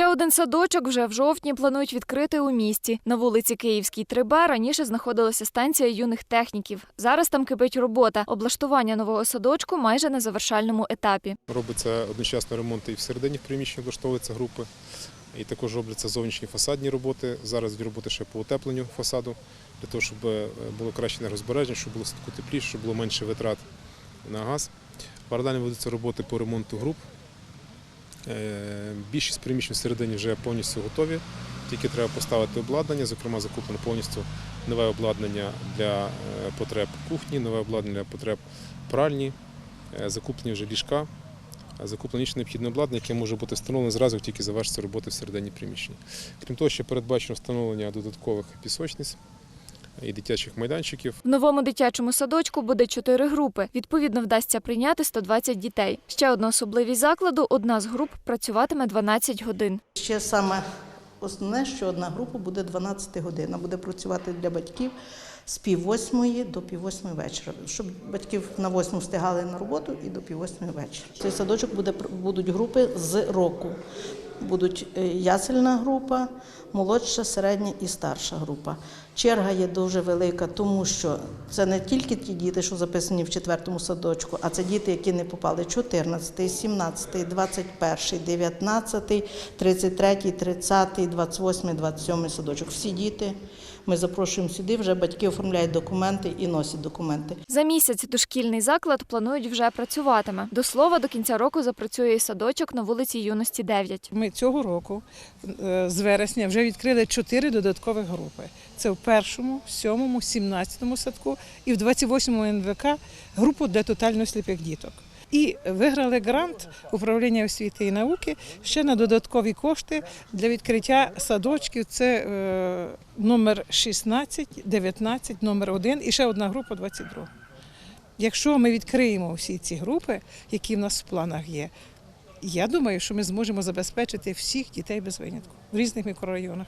Ще один садочок вже в жовтні планують відкрити у місті. На вулиці Київській 3Б раніше знаходилася станція юних техніків. Зараз там кипить робота. Облаштування нового садочку майже на завершальному етапі. Робиться одночасно ремонти і всередині в приміщенні влаштовуються групи. І також робляться зовнішні фасадні роботи. Зараз роботи ще по утепленню фасаду, для того, щоб е, було краще енергозбереження, щоб було тепліше, щоб було менше витрат на газ. Паралельно ведуться роботи по ремонту груп. Е, Більшість приміщень всередині вже повністю готові. Тільки треба поставити обладнання, зокрема закуплено повністю нове обладнання для е, потреб кухні, нове обладнання для потреб пральні, е, закуплені вже ліжка, закуплено інше необхідне обладнання, яке може бути встановлене зразу, як тільки завершиться роботи всередині приміщення. Крім того, ще передбачено встановлення додаткових пісочниць і дитячих майданчиків. В новому дитячому садочку буде чотири групи. Відповідно, вдасться прийняти 120 дітей. Ще одна особливість закладу: одна з груп працюватиме 12 годин. Ще саме основне, що одна група буде 12 годин, Вона буде працювати для батьків з пів восьмої до пів восьмої вечора, щоб батьків на восьму встигали на роботу і до пів восьмої вечора. Цей садочок буде будуть групи з року. Будуть е, ясельна група, молодша, середня і старша група. Черга є дуже велика, тому що це не тільки ті діти, що записані в четвертому садочку, а це діти, які не попали 14, 17, 21, 19, 33, 30, 28, 27 садочок. Всі діти ми запрошуємо сюди, вже батьки оформляють документи і носять документи. За місяць дошкільний заклад планують вже працюватиме. До слова, до кінця року запрацює і садочок на вулиці Юності 9. Ми цього року е, з вересня вже відкрили чотири додаткових групи. Це в першому, сьомому, сімнадцятому садку і в 28-му НВК групу для тотально сліпих діток. І виграли грант управління освіти і науки ще на додаткові кошти для відкриття садочків. Це е, номер 16, 19, номер 1 і ще одна група 22. Якщо ми відкриємо всі ці групи, які в нас в планах є, я думаю, що ми зможемо забезпечити всіх дітей без винятку в різних мікрорайонах.